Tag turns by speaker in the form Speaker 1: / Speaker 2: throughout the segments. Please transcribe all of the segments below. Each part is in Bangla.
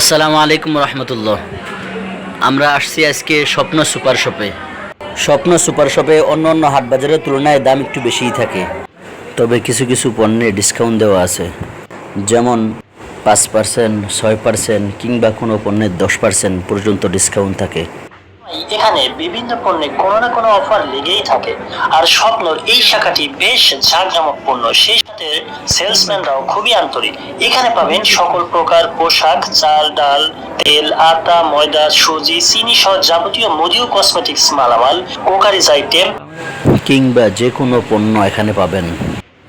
Speaker 1: আসসালামু আলাইকুম রহমতুল্লাহ। আমরা আসছি আজকে স্বপ্ন সুপার শপে। স্বপ্ন সুপার শপে অন্য অন্য হাটবাজারের তুলনায় দাম একটু বেশিই থাকে। তবে কিছু কিছু পণ্যে ডিসকাউন্ট দেওয়া আছে। যেমন পাঁচ পার্সেন্ট ছয় পার্সেন্ট কিংবা কোনো পণ্যের দশ পার্সেন্ট পর্যন্ত ডিসকাউন্ট থাকে।
Speaker 2: এখানে বিভিন্ন পণ্যে কোনো না কোনো অফার লেগেই থাকে। আর স্বপ্নর এই শাখাটি বেশ জাঁকজমকপূর্ণ সেই সাথে সেলসম্যানরাও খুবই আন্তরিক। এখানে পাবেন সকল প্রকার পোশাক চাল ডাল তেল আটা ময়দা সুজি চিনি সহ যাবতীয় মুদি ও কসমেটিক্স মালামাল কোকারিজ আইটেম
Speaker 1: কিংবা যে কোনো পণ্য এখানে পাবেন।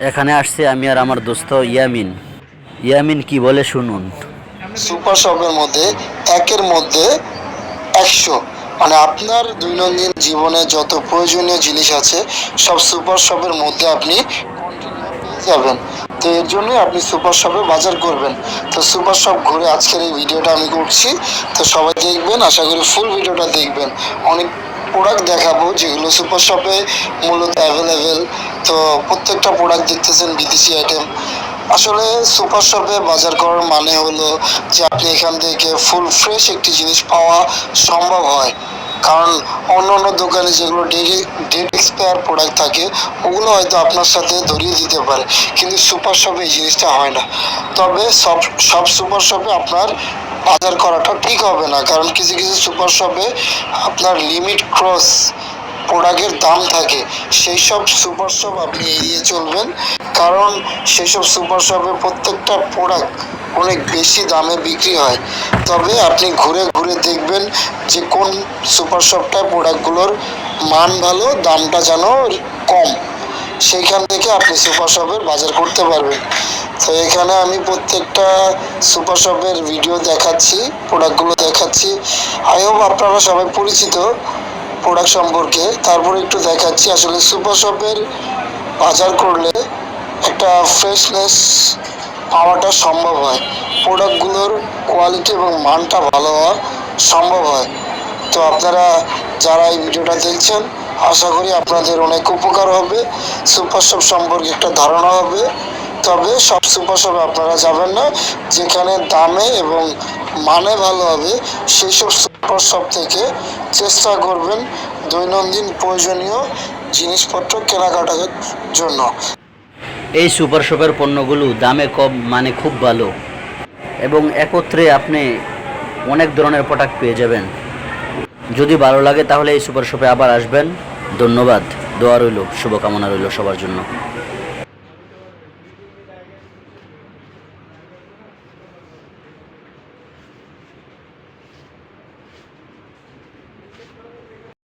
Speaker 1: এখানে আসছে আমি আর আমার দোস্ত ইয়ামিন। ইয়ামিন কি বলে শুনুন।
Speaker 3: সুপার শপের মধ্যে একের মধ্যে একশো মানে আপনার দৈনন্দিন জীবনে যত প্রয়োজনীয় জিনিস আছে, সব সুপার শপের মধ্যে আপনি যাবেন। তো এর জন্য আপনি সুপার শপে বাজার করবেন। তো সুপার শপ ঘুরে আজকের এই ভিডিওটা আমি করছি। তো সবাই দেখবেন, আশা করি ফুল ভিডিওটা দেখবেন। অনেক প্রোডাক্ট দেখাবো যেগুলো সুপার শপে মূলত অ্যাভেলেবেল তো প্রত্যেকটা প্রোডাক্ট দেখতেছেন বিদেশি আইটেম আসলে সুপার শপে বাজার করার মানে হলো যে আপনি এখান থেকে ফুল ফ্রেশ একটি জিনিস পাওয়া সম্ভব হয়। কারণ অন্য অন্য দোকানে যেগুলো ডেট এক্সপায়ার প্রোডাক্ট থাকে, ওগুলো হয়তো আপনার সাথে ধরিয়ে দিতে পারে। কিন্তু সুপার শপে এই জিনিসটা হয় না। তবে সব সব সুপার শপে আপনার বাজার করাটা ঠিক হবে না। কারণ কিছু কিছু সুপার শপে আপনার লিমিট ক্রস। প্রোডাক্টের দাম থাকে সেই সব সুপার শপ আপনি এড়িয়ে চলবেন। কারণ সেই সব সুপার শপে প্রত্যেকটা প্রোডাক্ট অনেক বেশি দামে বিক্রি হয়। তবে আপনি ঘুরে ঘুরে দেখবেন যে কোন সুপার শপটায় প্রোডাক্টগুলোর মান ভালো, দামটা যেন কম। সেইখান থেকে আপনি সুপার শপের বাজার করতে পারবেন। তো এখানে আমি প্রত্যেকটা সুপার শপের ভিডিও দেখাচ্ছি, প্রোডাক্টগুলো দেখাচ্ছি। আই হোপ আপনারা সবাই পরিচিত। প্রোডাক্ট সম্পর্কে। তারপরে একটু দেখাচ্ছি, আসলে সুপার শপের বাজার করলে একটা ফ্রেশনেস পাওয়াটা সম্ভব হয়। প্রোডাক্টগুলোর কোয়ালিটি এবং মানটা ভালো হওয়া সম্ভব হয়। তো আপনারা যারা এই ভিডিওটা দেখছেন, আশা করি আপনাদের অনেক উপকার হবে। সুপার শপ সম্পর্কে একটা ধারণা হবে। তবে সব সুপার শপে আপনারা যাবেন না। যেখানে দামে এবং মানে ভালো হবে, সেই সব সুপার শপ থেকে চেষ্টা করবেন দৈনন্দিন প্রয়োজনীয় জিনিসপত্র কেনাকাটার জন্য।
Speaker 1: এই সুপার শপের পণ্যগুলো দামে কম মানে খুব ভালো। এবং একত্রে আপনি অনেক ধরনের প্রোডাক্ট পেয়ে যাবেন। যদি ভালো লাগে তাহলে এই সুপার শপে আবার আসবেন। ধন্যবাদ। দোয়া রইল, শুভকামনা রইল সবার জন্য।